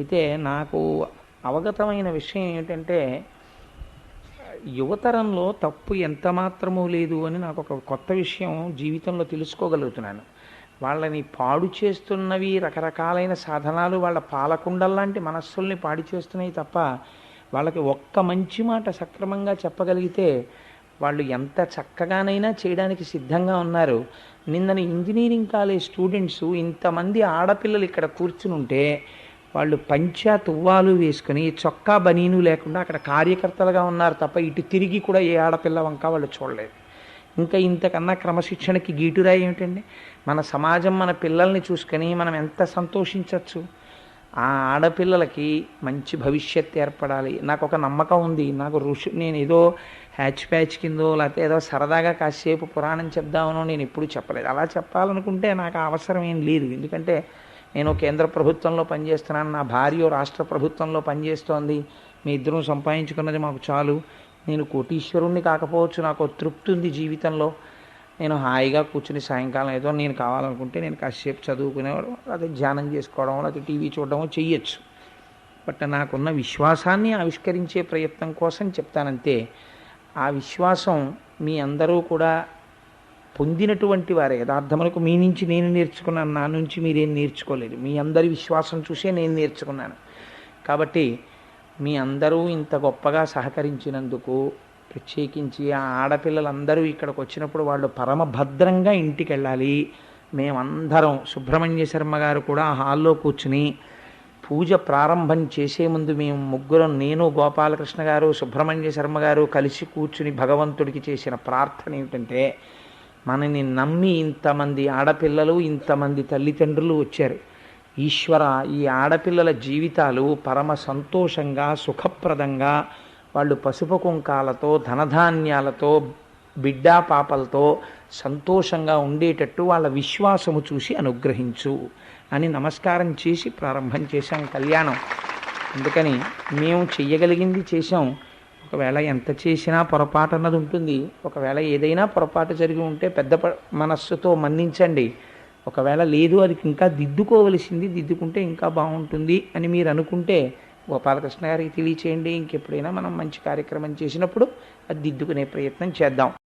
అయితే నాకు అవగతమైన విషయం ఏమిటంటే యువతరంలో తప్పు ఎంత మాత్రమూ లేదు అని నాకు ఒక కొత్త విషయం జీవితంలో తెలుసుకోగలుగుతున్నాను. వాళ్ళని పాడు చేస్తున్నవి రకరకాలైన సాధనాలు వాళ్ళ పాలకుండల్లాంటి మనస్సుల్ని పాడు చేస్తున్నాయి తప్ప వాళ్ళకి ఒక్క మంచి మాట సక్రమంగా చెప్పగలిగితే వాళ్ళు ఎంత చక్కగానైనా చేయడానికి సిద్ధంగా ఉన్నారు. నిన్నని ఇంజనీరింగ్ కాలేజ్ స్టూడెంట్స్ ఇంతమంది ఆడపిల్లలు ఇక్కడ కూర్చుని ఉంటే వాళ్ళు పంచా తువ్వాలు వేసుకుని చొక్కా బనీను లేకుండా అక్కడ కార్యకర్తలుగా ఉన్నారు తప్ప ఇటు తిరిగి కూడా ఏ ఆడపిల్ల వంక వాళ్ళు చూడలేదు. ఇంకా ఇంతకన్నా క్రమశిక్షణకి గీటురాయి ఏమిటండి? మన సమాజం మన పిల్లల్ని చూసుకొని మనం ఎంత సంతోషించవచ్చు ఆ ఆడపిల్లలకి మంచి భవిష్యత్తు ఏర్పడాలి. నాకు ఒక నమ్మకం ఉంది. నాకు ఋషి నేను ఏదో హ్యాచ్ ప్యాచ్ కిందో లేకపోతే ఏదో సరదాగా కాసేపు పురాణం చెప్దామనో నేను ఎప్పుడూ చెప్పలేదు. అలా చెప్పాలనుకుంటే నాకు అవసరం ఏం లేదు. ఎందుకంటే నేను కేంద్ర ప్రభుత్వంలో పనిచేస్తున్నాను నా భార్య రాష్ట్ర ప్రభుత్వంలో పనిచేస్తోంది మీ ఇద్దరం సంపాదించుకున్నది మాకు చాలు. నేను కోటీశ్వరుణ్ణి కాకపోవచ్చు నాకు తృప్తి ఉంది జీవితంలో. నేను హాయిగా కూర్చుని సాయంకాలం ఏదో నేను కావాలనుకుంటే నేను కాసేపు చదువుకునేవాడు అదే ధ్యానం చేసుకోవడం లేకపోతే టీవీ చూడడం చెయ్యొచ్చు. బట్ నాకున్న విశ్వాసాన్ని ఆవిష్కరించే ప్రయత్నం కోసం చెప్తానంతే. ఆ విశ్వాసం మీ అందరూ కూడా పొందినటువంటి వారే. యథార్థములకు మీ నుంచి నేను నేర్చుకున్నాను నా నుంచి మీరేం నేర్చుకోలేదు. మీ అందరి విశ్వాసం చూసే నేను నేర్చుకున్నాను. కాబట్టి మీ అందరూ ఇంత గొప్పగా సహకరించినందుకు ప్రత్యేకించి ఆ ఆడపిల్లలందరూ ఇక్కడికి వచ్చినప్పుడు వాళ్ళు పరమభద్రంగా ఇంటికి వెళ్ళాలి మేమందరం సుబ్రహ్మణ్య శర్మ గారు కూడా హాల్లో కూర్చుని పూజ ప్రారంభం చేసే ముందు మేము ముగ్గురం నేను గోపాలకృష్ణ గారు సుబ్రహ్మణ్య శర్మ గారు కలిసి కూర్చుని భగవంతుడికి చేసిన ప్రార్థన ఏమిటంటే మనని నమ్మి ఇంతమంది ఆడపిల్లలు ఇంతమంది తల్లిదండ్రులు వచ్చారు. ఈశ్వర ఈ ఆడపిల్లల జీవితాలు పరమ సంతోషంగా సుఖప్రదంగా వాళ్ళు పసుపు కుంకాలతో ధనధాన్యాలతో బిడ్డా పాపలతో సంతోషంగా ఉండేటట్టు వాళ్ళ విశ్వాసము చూసి అనుగ్రహించు అని నమస్కారం చేసి ప్రారంభం చేశాం కళ్యాణం. అందుకని మేము చెయ్యగలిగింది చేశాం. ఒకవేళ ఎంత చేసినా పొరపాటు అన్నది ఉంటుంది. ఒకవేళ ఏదైనా పొరపాటు జరిగి ఉంటే పెద్ద మనస్సుతో మన్నించండి. ఒకవేళ లేదు అది ఇంకా దిద్దుకోవలసింది దిద్దుకుంటే ఇంకా బాగుంటుంది అని మీరు అనుకుంటే గోపాలకృష్ణ గారికి తెలియచేయండి. ఇంకెప్పుడైనా మనం మంచి కార్యక్రమం చేసినప్పుడు అది దిద్దుకునే ప్రయత్నం చేద్దాం.